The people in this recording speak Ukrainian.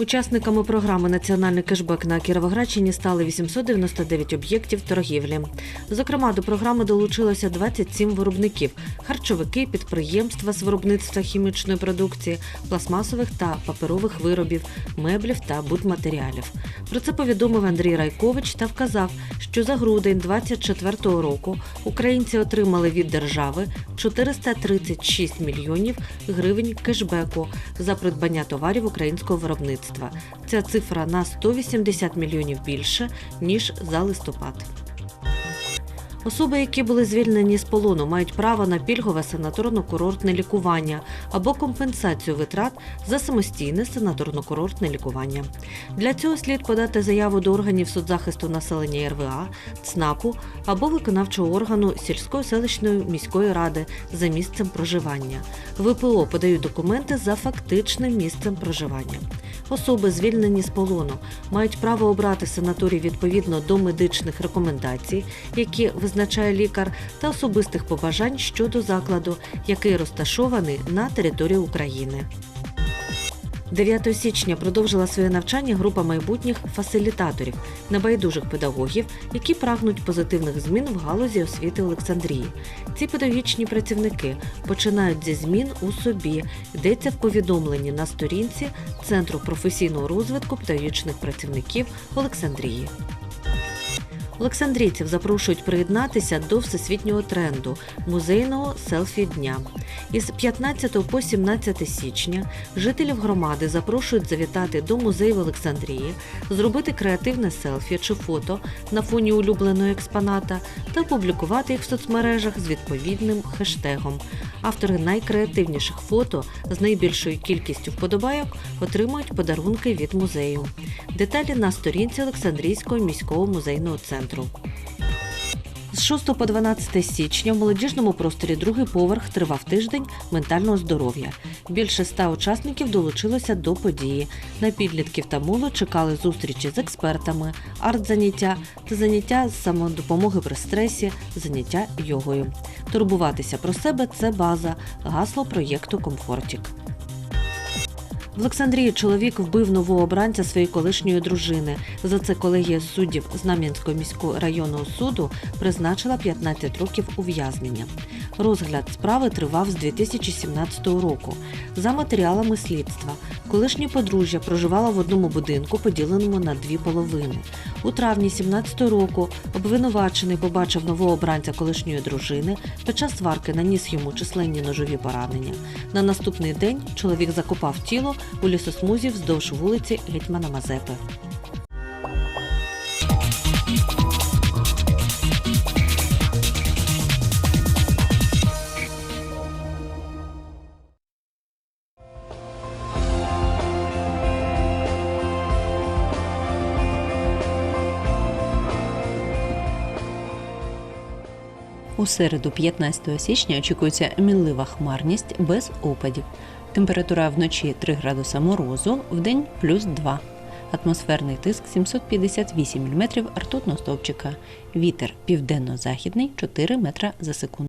Учасниками програми Національний кешбек на Кіровоградщині стали 899 об'єктів торгівлі. Зокрема, до програми долучилося 27 виробників: харчовики, підприємства з виробництва хімічної продукції, пластмасових та паперових виробів, меблів та будматеріалів. Про це повідомив Андрій Райкович та вказав, що за грудень 2024 року українці отримали від держави 436 мільйонів гривень кешбеку за придбання товарів українського виробництва. Ця цифра на 180 мільйонів більше ніж за листопад. Особи, які були звільнені з полону, мають право на пільгове санаторно-курортне лікування або компенсацію витрат за самостійне санаторно-курортне лікування. Для цього слід подати заяву до органів соцзахисту населення РВА, ЦНАПу або виконавчого органу сільської селищної міської ради за місцем проживання. ВПО подають документи за фактичним місцем проживання. Особи, звільнені з полону, мають право обрати санаторій відповідно до медичних рекомендацій, які визначає лікар, та особистих побажань щодо закладу, який розташований на території України. 9 січня продовжила своє навчання група майбутніх фасилітаторів, небайдужих педагогів, які прагнуть позитивних змін в галузі освіти Олександрії. Ці педагогічні працівники починають зі змін у собі. Йдеться в повідомленні на сторінці Центру професійного розвитку педагогічних працівників Олександрії. Олександрійців запрошують приєднатися до всесвітнього тренду музейного селфі дня. Із 15 по 17 січня жителів громади запрошують завітати до музею в Олександрії, зробити креативне селфі чи фото на фоні улюбленого експоната та опублікувати їх в соцмережах з відповідним хештегом. Автори найкреативніших фото з найбільшою кількістю вподобайок отримують подарунки від музею. Деталі на сторінці Олександрійського міського музейного центру. З 6 по 12 січня в молодіжному просторі другий поверх тривав тиждень ментального здоров'я. Більше ста учасників долучилося до події. На підлітків та молодь чекали зустрічі з експертами, арт-заняття та заняття з самодопомоги при стресі, заняття йогою. Турбуватися про себе це база, гасло проєкту Комфортік. В Олександрії чоловік вбив нового обранця своєї колишньої дружини. За це колегія суддів Знам'янського міського районного суду призначила 15 років ув'язнення. Розгляд справи тривав з 2017 року. За матеріалами слідства, колишнє подружжя проживало в одному будинку, поділеному на дві половини. У травні 17 року обвинувачений побачив нового обранця колишньої дружини. Під час сварки наніс йому численні ножові поранення. На наступний день чоловік закопав тіло у лісосмузі вздовж вулиці Гетьмана Мазепи. У середу, 15 січня, очікується мінлива хмарність без опадів. Температура вночі 3 градуса морозу, вдень плюс 2. Атмосферний тиск 758 мм ртутного стовпчика. Вітер південно-західний 4 метра за секунду.